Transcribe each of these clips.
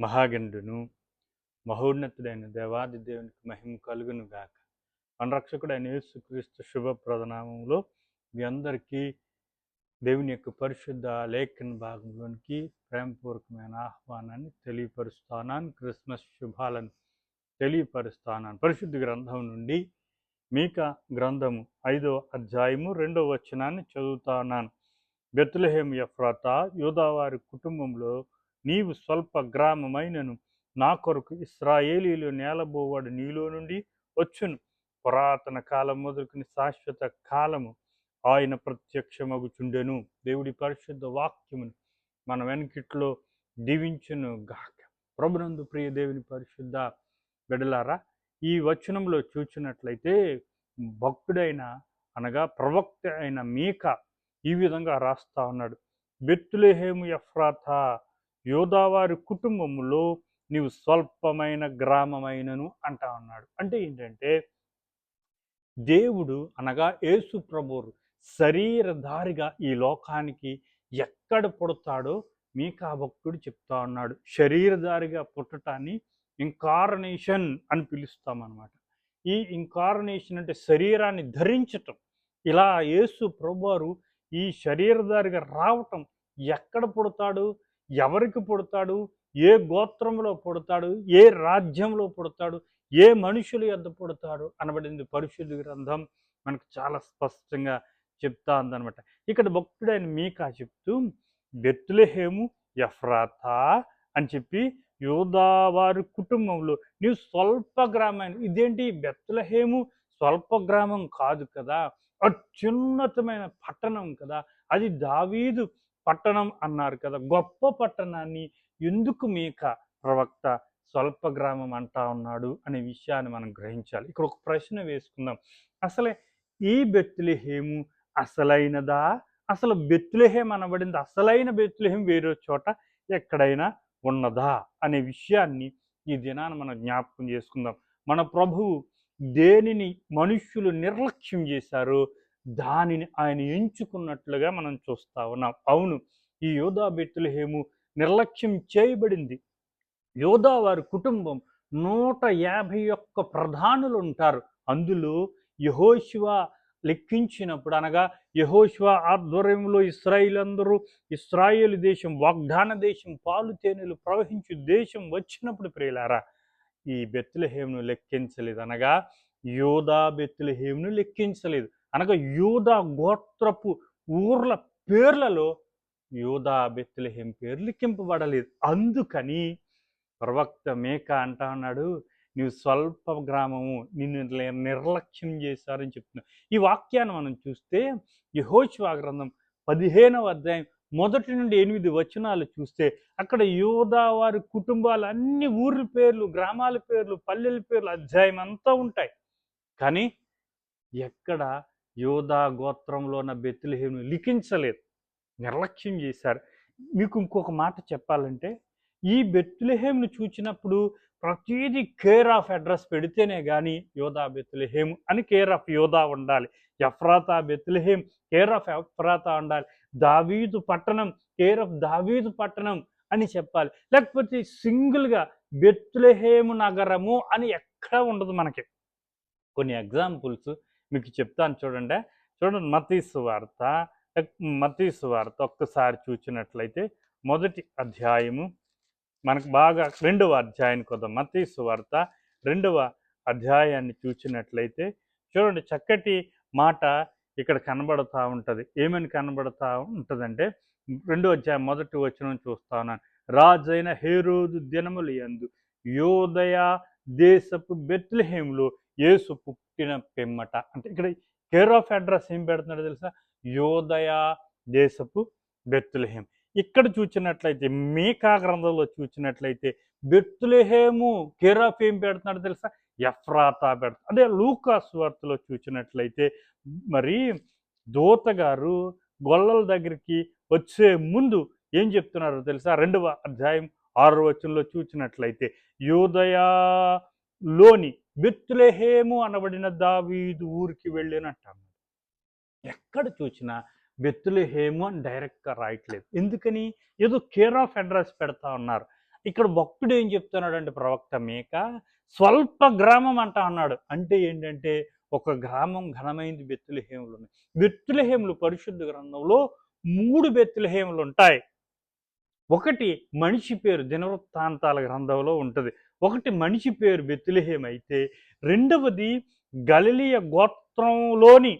మహాగణుడును మహోన్నతుడైన దేవాది దేవునికి మహిమ కలుగును గాక. మన రక్షకుడైన యేసుక్రీస్తు శుభ ప్రధానంలో మీ అందరికీ దేవుని యొక్క పరిశుద్ధ లేఖన భాగంలోనికి ప్రేమపూర్వకమైన ఆహ్వానాన్ని తెలియపరుస్తానాను క్రిస్మస్ శుభాలను తెలియపరుస్తానాను. పరిశుద్ధ గ్రంథం నుండి మీక గ్రంథము ఐదో అధ్యాయము రెండో వచనాన్ని చదువుతానాను. బెత్లహేం యఫ్రాత యోదావారి కుటుంబంలో నీవు స్వల్ప గ్రామమైనను నా కొరకు ఇస్రాయేలీలు నేలబోవాడు నీలో నుండి వచ్చును. పురాతన కాలం మొదలుకుని శాశ్వత కాలము ఆయన ప్రత్యక్షమగుచుండెను. దేవుడి పరిశుద్ధ వాక్యమును మన వెనకిట్లో దీవించును గాక. ప్రభునందు ప్రియ దేవుని పరిశుద్ధ బిడలారా ఈ వచనంలో చూచినట్లయితే భక్తుడైన అనగా ప్రవక్త అయిన మీక ఈ విధంగా రాస్తా ఉన్నాడు. బెత్తులేహేము ఎఫ్రాత యోదావారి కుటుంబములో నీవు స్వల్పమైన గ్రామమైనను అంటా ఉన్నాడు. అంటే ఏంటంటే దేవుడు అనగా యేసు ప్రభువు శరీరధారిగా ఈ లోకానికి ఎక్కడ పుడతాడో మీకా భక్తుడు చెప్తా ఉన్నాడు. శరీరధారిగా పుట్టటాన్ని ఇంకార్నేషన్ అని పిలుస్తామన్నమాట ఈ ఇంకార్నేషన్ అంటే శరీరాన్ని ధరించటం. ఇలా యేసు ప్రభువారు ఈ శరీరధారిగా రావటం ఎక్కడ పుడతాడు? ఎవరికి పుడతాడు? ఏ గోత్రంలో పుడతాడు? ఏ రాజ్యంలో పుడతాడు? ఏ మనుషులు ఎద్ద పుడతాడు? అనబడింది పరిశుద్ధ గ్రంథం మనకు చాలా స్పష్టంగా చెప్తా ఉందనమాట ఇక్కడ భక్తుడైన మీకా చెప్తూ బెత్తులహేము ఎఫ్రాతా అని చెప్పి యోదావారి కుటుంబంలో నీవు స్వల్ప గ్రామాన్ని ఇదేంటి బెత్తులహేము స్వల్ప గ్రామం కాదు కదా? అత్యున్నతమైన పట్టణం కదా? అది దావీదు పట్టణం అన్నారు కదా గొప్ప పట్టణాన్ని ఎందుకు మీక ప్రవక్త స్వల్ప గ్రామం అంటా ఉన్నాడు అనే విషయాన్ని మనం గ్రహించాలి. ఇక్కడ ఒక ప్రశ్న వేసుకుందాం. అసలే ఈ బెత్తులహేము అసలైనదా? అసలు బెత్తులహేం అనబడింది? అసలైన బెత్తులహేం వేరే చోట ఎక్కడైనా ఉన్నదా? అనే విషయాన్ని ఈ దినాన్ని మనం జ్ఞాపకం చేసుకుందాం. మన ప్రభువు దేనిని మనుష్యులు నిర్లక్ష్యం చేశారో? దానిని ఆయన ఎంచుకున్నట్లుగా మనం చూస్తా ఉన్నాం. అవును ఈ యోధా బెత్తులహేము నిర్లక్ష్యం చేయబడింది. యోధా వారి కుటుంబం నూట యాభై ఒక్క ప్రధానులు ఉంటారు. అందులో యహోశివ లెక్కించినప్పుడు అనగా యహోశివ ఆధ్వర్యంలో ఇస్రాయిల్ అందరూ ఇస్రాయేల్ దేశం వాగ్దాన దేశం పాలు తేనెలు ప్రవహించు దేశం వచ్చినప్పుడు ప్రియులారా ఈ బెత్తులహేమును లెక్కించలేదు అనగా యోధా బెత్తులహేమును లెక్కించలేదు. అనగా యూదా గోత్రపు ఊర్ల పేర్లలో యూదా బెత్తులహేం పేరు లిఖింపబడలేదు. అందుకని ప్రవక్త మేక అంటా అన్నాడు నీవు స్వల్ప గ్రామము నిన్ను నిర్లక్ష్యం చేశారని చెప్తున్నావు ఈ వాక్యాన్ని మనం చూస్తే యహోశివా గ్రంథం పదిహేనవ అధ్యాయం మొదటి నుండి ఎనిమిది వచనాలు చూస్తే అక్కడ యోధా వారి కుటుంబాలు అన్ని ఊర్ల పేర్లు గ్రామాల పేర్లు పల్లెల పేర్లు అధ్యాయం అంతా ఉంటాయి. కానీ ఎక్కడ యోధా గోత్రంలో ఉన్న బెత్తులహేను లిఖించలేదు. నిర్లక్ష్యం చేశారు. మీకు ఇంకొక మాట చెప్పాలంటే ఈ బెత్తులహేమును చూచినప్పుడు ప్రతిదీ కేర్ ఆఫ్ అడ్రస్ పెడితేనే కానీ యోధా బెత్తులహేమ్ అని కేర్ ఆఫ్ యోధా ఉండాలి. Ephrathah Bethlehem care of Ephrathah ఉండాలి. దావీదు పట్టణం కేర్ ఆఫ్ దావీదు పట్టణం అని చెప్పాలి. లేకపోతే సింగిల్గా బెత్తులహేము నగరము అని ఎక్కడ ఉండదు మనకి. కొన్ని ఎగ్జాంపుల్స్ మీకు చెప్తాను చూడండి. చూడండి మతీసు వార్త. మతీసు వార్త ఒక్కసారి చూసినట్లయితే మొదటి అధ్యాయము మనకు బాగా రెండవ అధ్యాయానికి వద్దాం. మతీసు వార్త రెండవ అధ్యాయాన్ని చూసినట్లయితే చూడండి చక్కటి మాట ఇక్కడ కనబడతా ఉంటుంది. ఏమని కనబడతా ఉంటుందంటే రెండో అధ్యాయం మొదటి వచనం చూస్తాను రాజైన హేరోదు దినములు ఎందు యోదయ దేశపు బెత్లహేములో యేసు పుట్టిన పెమ్మట. అంటే ఇక్కడ కేర్ ఆఫ్ అడ్రస్ ఏం పెడుతున్నాడో తెలుసా? యోదయ దేశపు బెత్తులహేం ఇక్కడ చూసినట్లయితే మీకా గ్రంథంలో చూసినట్లయితే బెత్తులహేము కేర్ ఆఫ్ ఏం పెడుతున్నాడో తెలుసా? ఎఫ్రాతా పెడుతుంది అదే లూకాస్ వార్తలో చూసినట్లయితే మరి దూత గారు గొల్లల దగ్గరికి వచ్చే ముందు ఏం చెప్తున్నారో తెలుసా? రెండవ అధ్యాయం ఆరు వచనంలో చూసినట్లయితే యోదయాలోని బెత్తులెహేము అనబడిన దావీదు ఊరికి వెళ్ళినట్టు ఎక్కడ చూసినా బెత్తులెహేము అని డైరెక్ట్గా రాయట్లేదు. ఎందుకని? ఏదో కేర్ ఆఫ్ అడ్రస్ పెడతా ఉన్నారు. ఇక్కడ భక్తుడు ఏం చెప్తున్నాడంటే ప్రవక్త మేక స్వల్ప గ్రామం అంట అన్నాడు. అంటే ఏంటంటే ఒక గ్రామం ఘనమైంది బెత్తులహేములు ఉన్నాయి. బెత్తులహేములు పరిశుద్ధ గ్రంథంలో మూడు బెత్తులహేములు ఉంటాయి. ఒకటి మనిషి పేరు దినవృత్తాంతాల గ్రంథంలో ఉంటుంది. ఒకటి మనిషి పేరు బెత్తులహేం అయితే రెండవది గలిలియ గోత్రంలోని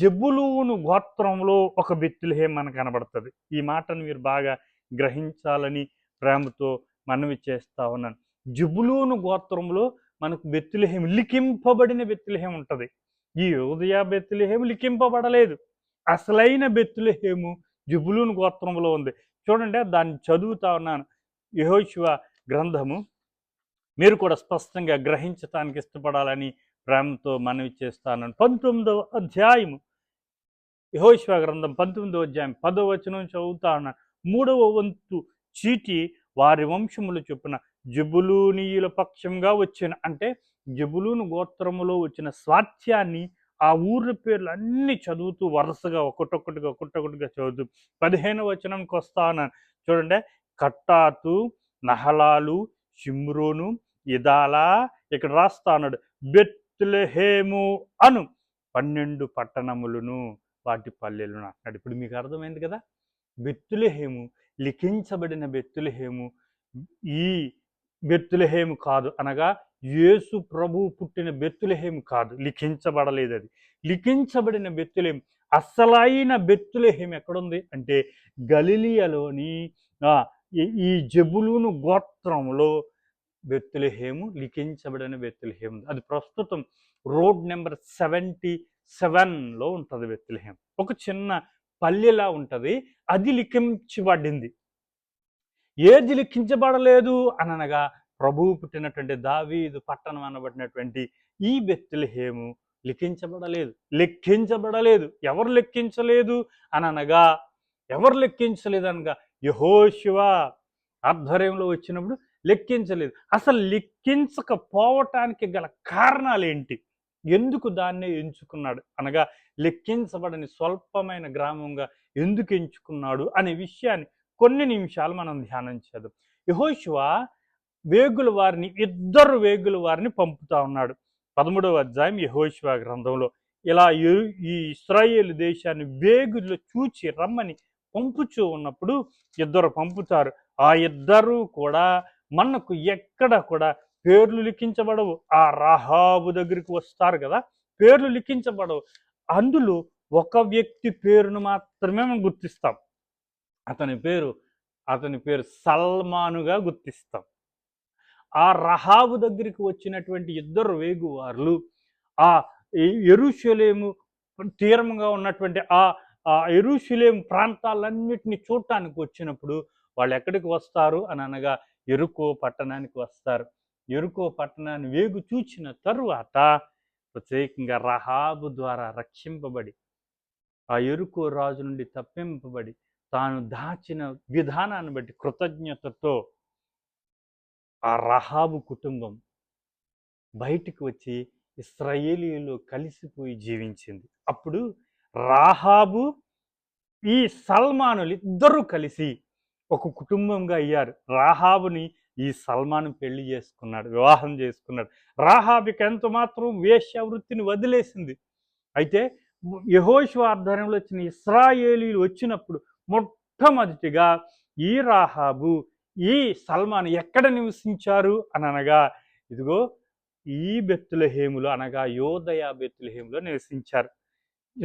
జబులూను గోత్రంలో ఒక బెత్తులహేం మనకు కనబడుతుంది. ఈ మాటను మీరు బాగా గ్రహించాలని ప్రేమతో మనవి చేస్తా ఉన్నాను. జబులూను గోత్రంలో మనకు బెత్తులహేం లిఖింపబడిన బెత్తులహేం ఉంటుంది. ఈ ఉదయ బెత్తులహేము లిఖింపబడలేదు. అసలైన బెత్తులహేము జుబులూను గోత్రంలో ఉంది. చూడండి దాన్ని చదువుతా ఉన్నాను. యహోశివ గ్రంథము. మీరు కూడా స్పష్టంగా గ్రహించటానికి ఇష్టపడాలని ప్రేమతో మనవి చేస్తాను పంతొమ్మిదవ అధ్యాయము. యహోశివ గ్రంథం పంతొమ్మిదవ అధ్యాయం పదవ వచనం చదువుతా ఉన్నాను మూడవ వంతు చీటి వారి వంశములు చొప్పున జబులూనీయుల పక్షంగా వచ్చిన అంటే జబులూను గోత్రములో వచ్చిన స్వాత్యాన్ని ఆ ఊర్ల పేర్లు అన్ని చదువుతూ వరుసగా ఒకటొక్కటిగా ఒకటొకటిగా చదువుతూ పదిహేను వచనంకి వస్తాను చూడండి కట్టాతు నహలాలు షిమ్రోను ఇదాలా ఇక్కడ రాస్తా అన్నాడు. బెత్లెహేము అను పన్నెండు పట్టణములను వాటి పల్లెలను అంటున్నాడు. ఇప్పుడు మీకు అర్థమైంది కదా? బెత్తులహేము లిఖించబడిన బెత్తులహేము ఈ బెత్తులహేము కాదు అనగా యేసు ప్రభు పుట్టిన బెత్తులహేము కాదు. లిఖించబడలేదు అది. లిఖించబడిన బెత్తులేం అసలైన బెత్తులహేం ఎక్కడుంది? అంటే గలిలియలోని ఈ- ఈ గోత్రంలో బెత్తులహేము లిఖించబడిన బెత్తులహేము. అది ప్రస్తుతం రోడ్ నెంబర్ సెవెంటీ సెవెన్లో ఉంటుంది బెత్తులహేం ఒక చిన్న పల్లెలా ఉంటుంది. అది లిఖించబడింది. ఏది లిఖించబడలేదు అనగా ప్రభువు పుట్టినటువంటి దావీదు పట్టణం అనబడినటువంటి ఈ బెత్తులహేము లిఖించబడలేదు. లెక్కించబడలేదు ఎవరు లెక్కించలేదు అనగా ఎవరు లెక్కించలేదు అనగా యహోశివ ఆధ్వర్యంలో వచ్చినప్పుడు లెక్కించలేదు. అసలు లెక్కించకపోవటానికి గల కారణాలు ఏంటి? ఎందుకు దాన్నే ఎంచుకున్నాడు? అనగా లెక్కించబడని స్వల్పమైన గ్రామంగా ఎందుకు ఎంచుకున్నాడు అనే విషయాన్ని కొన్ని నిమిషాలు మనం ధ్యానం చేద్దాం. యహోశివ వేగుల వారిని ఇద్దరు వేగుల వారిని పంపుతా ఉన్నాడు. పదమూడవ అధ్యాయం యహోశివ గ్రంథంలో ఇలా ఈ ఇస్రాయేల్ దేశాన్ని వేగులు చూచి రమ్మని పంపుచూ ఉన్నప్పుడు ఇద్దరు పంపుతారు. ఆ ఇద్దరు కూడా మనకు ఎక్కడ కూడా పేర్లు లిఖించబడవు. ఆ రహాబు దగ్గరికి వస్తారు కదా పేర్లు లిఖించబడవు. అందులో ఒక వ్యక్తి పేరును మాత్రమే మనం గుర్తిస్తాం. అతని పేరు అతని పేరు సల్మానుగా గుర్తిస్తాం. ఆ రహాబు దగ్గరికి వచ్చినటువంటి ఇద్దరు వేగువార్లు ఆ ఎరుషలేము తీరముగా ఉన్నటువంటి ఆ ఎరుషులేం ప్రాంతాలన్నిటిని చూడటానికి వచ్చినప్పుడు వాళ్ళు ఎక్కడికి వస్తారు అని అనగా ఎరుకో పట్టణానికి వస్తారు. ఎరుకో పట్టణాన్ని వేగు చూచిన తరువాత ప్రత్యేకంగా రహాబు ద్వారా రక్షింపబడి ఆ ఎరుకో రాజు నుండి తప్పింపబడి తాను దాచిన విధానాన్ని బట్టి కృతజ్ఞతతో ఆ రహాబు కుటుంబం బయటికి వచ్చి ఇస్రాయేలీలో కలిసిపోయి జీవించింది. అప్పుడు రాహాబు ఈ సల్మానులు ఇద్దరు కలిసి ఒక కుటుంబంగా అయ్యారు. రాహాబుని ఈ సల్మాన్ పెళ్ళి చేసుకున్నాడు వివాహం చేసుకున్నాడు. రాహాబికి ఎంత మాత్రం వేశ్యావృత్తిని వదిలేసింది. అయితే యహోషు ఆధ్వర్యంలో వచ్చిన ఇస్రాయేలీలు వచ్చినప్పుడు మొట్టమొదటిగా ఈ రాహాబు ఈ సల్మాన్ ఎక్కడ నివసించారు అని అనగా ఇదిగో ఈ బెత్తులహేములు అనగా యోదయ బెత్తులహేములో నివసించారు.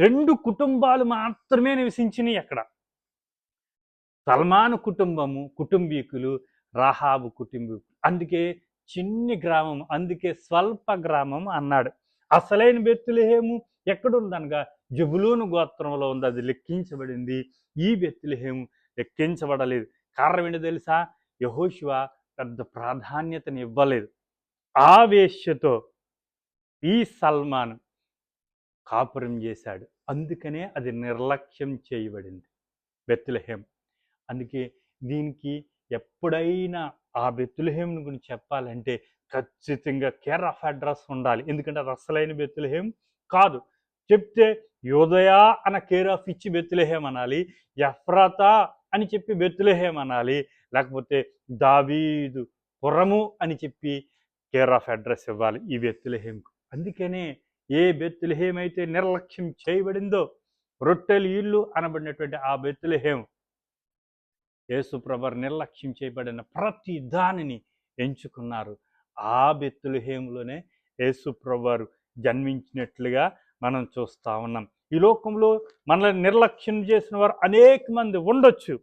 రెండు కుటుంబాలు మాత్రమే నివసించినాయి అక్కడ. సల్మాన్ కుటుంబము కుటుంబీకులు రాహాబు కుటుంబీకులు. అందుకే చిన్ని గ్రామం అందుకే స్వల్ప గ్రామం అన్నాడు. అసలైన బెత్తులహేము ఎక్కడుందనగా జబులూను గోత్రంలో ఉంది. అది లెక్కించబడింది. ఈ బెత్తులహేము లెక్కించబడలేదు. కారణం ఏంటో తెలుసా? యహోశివ పెద్ద ప్రాధాన్యతని ఇవ్వలేదు ఆవేశ్యతో ఈ సల్మాన్ కాపురం చేశాడు. అందుకనే అది నిర్లక్ష్యం చేయబడింది బెత్తులహేం అందుకే దీనికి ఎప్పుడైనా ఆ బెత్తులహేం గురించి చెప్పాలంటే ఖచ్చితంగా కేర్ ఆఫ్ అడ్రస్ ఉండాలి. ఎందుకంటే అది అసలైన బెత్తులహేం కాదు. చెప్తే యోదయ అన్న కేర్ ఆఫ్ ఇచ్చి బెత్తులహేం అనాలి. ఎఫ్రాతా అని చెప్పి బెత్తులహేం అనాలి. లేకపోతే దావీదు పురము అని చెప్పి కేర్ ఆఫ్ అడ్రస్ ఇవ్వాలి ఈ బెత్తులహేమ్కు అందుకనే ఏ బెత్తులహేమైతే అయితే నిర్లక్ష్యం చేయబడిందో రొట్టెలు ఇల్లు అనబడినటువంటి ఆ బెత్తులహేం. యేసుప్రభర్ నిర్లక్ష్యం చేయబడిన ప్రతి దానిని ఎంచుకున్నారు. ఆ బెత్తులహేములోనే యేసుప్రభరు జన్మించినట్లుగా మనం చూస్తా ఉన్నాం. ఈ లోకంలో మనల్ని నిర్లక్ష్యం చేసిన వారు అనేక మంది ఉండొచ్చు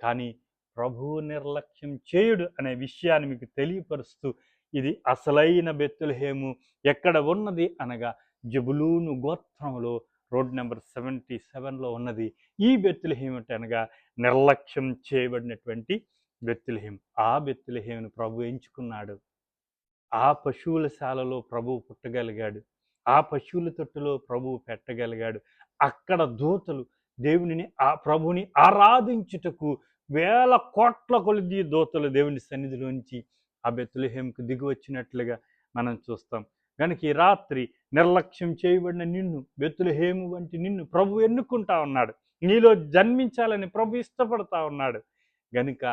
కానీ ప్రభువు నిర్లక్ష్యం చేయుడు అనే విషయాన్ని మీకు తెలియపరుస్తూ ఇది అసలైన బెత్తులహేము ఎక్కడ ఉన్నది అనగా జబులూను గోత్రంలో రోడ్ నెంబర్ సెవెంటీ సెవెన్లో ఉన్నది. ఈ బెత్తులహేం అనగా నిర్లక్ష్యం చేయబడినటువంటి బెత్తులహేం ఆ బెత్తులహేమును ప్రభు ఎంచుకున్నాడు. ఆ పశువుల శాలలో ప్రభు పుట్టగలిగాడు. ఆ పశువుల తొట్టులో ప్రభువు పెట్టగలిగాడు. అక్కడ దూతలు దేవునిని ఆ ప్రభుని ఆరాధించుటకు వేల కోట్ల కొలిది దూతలు దేవుని సన్నిధిలోంచి ఆ బెత్తులహేంకు దిగి వచ్చినట్లుగా మనం చూస్తాం. కనుక ఈ రాత్రి నిర్లక్ష్యం చేయబడిన నిన్ను బెత్తులహేము వంటి నిన్ను ప్రభు ఎన్నుకుంటా ఉన్నాడు. నీలో జన్మించాలని ప్రభు ఇష్టపడతా ఉన్నాడు. గనుక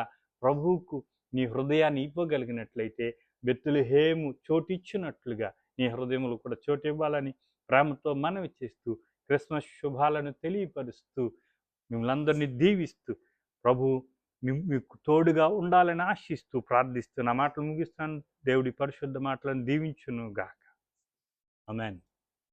ప్రభువుకు నీ హృదయాన్ని ఇవ్వగలిగినట్లయితే బెత్తులహేము చోటిచ్చినట్లుగా నీ హృదయములు కూడా చోటు ఇవ్వాలని ప్రేమతో మనవి చేస్తూ క్రిస్మస్ శుభాలను తెలియపరుస్తూ మిమ్మల్ని అందరినీ దీవిస్తూ ప్రభు మీకు తోడుగా ఉండాలని ఆశిస్తూ ప్రార్థిస్తూ నా మాటలు ముగిస్తాను. దేవుడి పరిశుద్ధ మాటలను దీవించును గాక అమెన్